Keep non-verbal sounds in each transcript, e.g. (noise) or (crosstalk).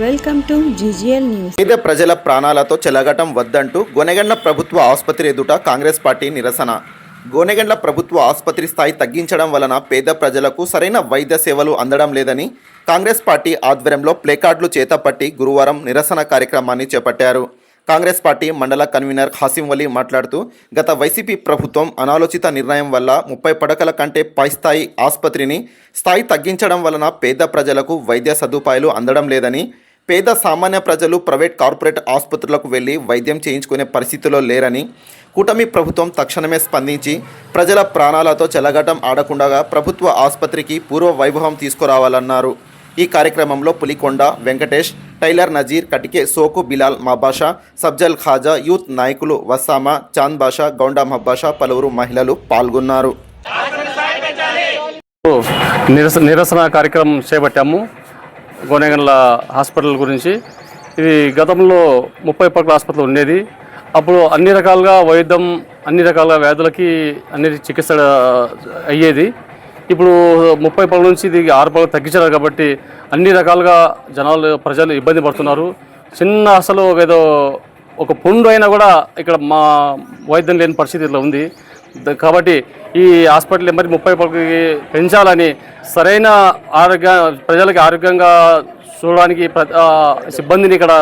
Welcome to GGL news. పేద ప్రజల ప్రాణాలతో చెలగటం వద్దంటూ గోనెగండ్ల ప్రభుత్వ ఆసుపత్రి ఎదుట కాంగ్రెస్ పార్టీ నిరసన. గోనెగండ్ల ప్రభుత్వ ఆసుపత్రి స్థాయి తగ్గించడం వలన పేద ప్రజలకు సరైన వైద్య సేవలు అందడం లేదని కాంగ్రెస్ పార్టీ ఆధ్వర్యంలో ప్లేకార్డులు చేతపట్టి గురువారం నిరసన కార్యక్రమాన్ని చేపట్టారు. కాంగ్రెస్ పార్టీ మండల కన్వీనర్ హాసిం వలీ మాట్లాడుతూ గత వైసీపీ ప్రభుత్వం అనాలోచిత నిర్ణయం వల్ల ముప్పై పడకల కంటే పై స్థాయి ఆసుపత్రిని స్థాయి తగ్గించడం వలన పేద ప్రజలకు వైద్య సదుపాయాలు అందడం లేదని పేద సామాన్య ప్రజలు ప్రైవేట్ కార్పొరేట్ ఆసుపత్రులకు వెళ్ళి వైద్యం చేయించుకునే పరిస్థితిలో లేరని కూటమి ప్రభుత్వం తక్షణమే స్పందించి ప్రజల ప్రాణాలతో చెలగటం ఆడకుండా ప్రభుత్వ ఆసుపత్రికి పూర్వ వైభవం తీసుకురావాలన్నారు. ఈ కార్యక్రమంలో పులికొండ వెంకటేష్ టైలర్ నజీర్ కటికే సోకు బిలాల్ మబాషా సబ్జల్ ఖాజా యూత్ నాయకులు వస్సామా చాంద్ బాషా గౌండా మబ్బాషా పలువురు మహిళలు పాల్గొన్నారు. నిరసన కార్యక్రమం చేపట్టాము. గోనెగండ్ల హాస్పిటల్ గురించి. ఇది గతంలో ముప్పై పక్కల హాస్పిటల్ ఉండేది. అప్పుడు అన్ని రకాలుగా వైద్యం అన్ని రకాల వ్యాధులకి అన్ని చికిత్స అయ్యేది. ఇప్పుడు ముప్పై పక్కల నుంచి ఇది ఆరు పక్కలు తగ్గించారు కాబట్టి అన్ని రకాలుగా జనాలు ప్రజలు ఇబ్బంది పడుతున్నారు. చిన్న అసలు ఏదో ఒక పుండు అయినా కూడా ఇక్కడ మా వైద్యం లేని పరిస్థితి ఇట్లా ఉంది. కాబట్టి ఈ హాస్పిటల్ మరి ముప్పై పక్కకి పెంచాలని సరైన ఆరోగ్య ప్రజలకి ఆరోగ్యంగా చూడడానికి సిబ్బందిని ఇక్కడ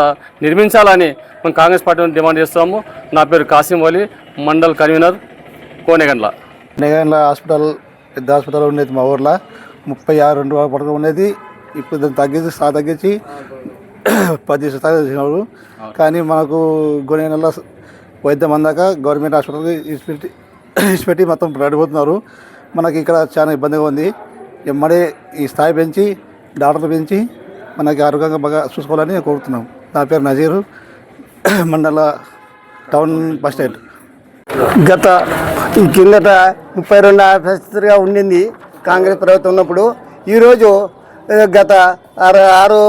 నిర్మించాలని మేము కాంగ్రెస్ పార్టీని డిమాండ్ చేస్తున్నాము. నా పేరు కాసిం వలి మండల్ కన్వీనర్ కోనెగండ్ల. నెగండ్ల హాస్పిటల్ పెద్ద హాస్పిటల్ ఉండేది మా ఊర్లో. ముప్పై ఆరు రెండు పడక ఉండేది. ఇప్పుడు దాన్ని తగ్గించి సా తగ్గించి (clears throat) పది శాతం కానీ మనకు నెల వైద్యం అందాక గవర్నమెంట్ హాస్పిటల్కి పెట్టి మొత్తం పడిపోతున్నారు మనకి ఇక్కడ చాలా ఇబ్బందిగా ఉంది. ఎమ్మడే ఈ స్థాయి పెంచి డాక్టర్లు పెంచి మనకి ఆరోగ్యంగా బాగా చూసుకోవాలని కోరుతున్నాం. నా పేరు నజీరు మండల టౌన్ బస్ స్టాండ్. గత ఈ కిందట ముప్పై రెండు పరిస్థితిగా ఉండింది కాంగ్రెస్ ప్రభుత్వం ఉన్నప్పుడు. ఈరోజు గత ఆరు ఆరు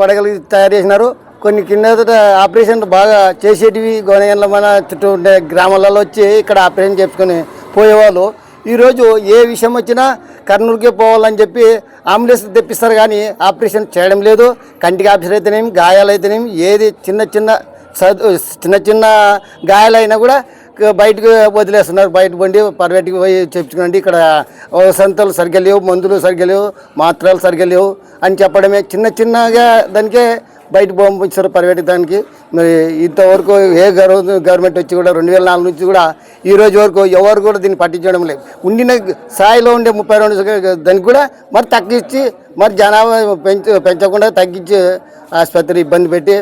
పడగలు తయారు చేసినారు. కొన్ని కిందట ఆపరేషన్ బాగా చేసేటివి గోనగండ్ల మన చుట్టూ ఉండే గ్రామాలలో వచ్చి ఇక్కడ ఆపరేషన్ చేసుకొని పోయేవాళ్ళు. ఈరోజు ఏ విషయం వచ్చినా కర్నూలుకే పోవాలని చెప్పి అంబులెన్స్ తెప్పిస్తారు కానీ ఆపరేషన్ చేయడం లేదు. కంటికి ఆపరేషన్ అయితేనేమి గాయాలు అయితేనేమి ఏది చిన్న చిన్న చిన్న చిన్న గాయాలైనా కూడా బయటకు వదిలేస్తున్నారు. బయట బండి పర్వేటికి పోయి చెప్పుకోండి ఇక్కడ సంతలు సరిగ్గా లేవు మందులు సరిగ్గా లేవు మాత్రలు సరిగ్గా లేవు అని చెప్పడమే. చిన్న చిన్నగా దానికే బయట పంపించారు ప్రైవేట్ దానికి మరి ఇంతవరకు ఏ గవర్న గవర్నమెంట్ వచ్చి కూడా రెండు వేల నాలుగు నుంచి కూడా ఈ రోజు వరకు ఎవరు కూడా దీన్ని పట్టించడం లేదు. ఉండిన స్థాయిలో ఉండే ముప్పై రెండు దానికి కూడా మరి తగ్గించి మరి జనాభా పెంచ పెంచకుండా తగ్గించి ఆసుపత్రి ఇబ్బంది పెట్టి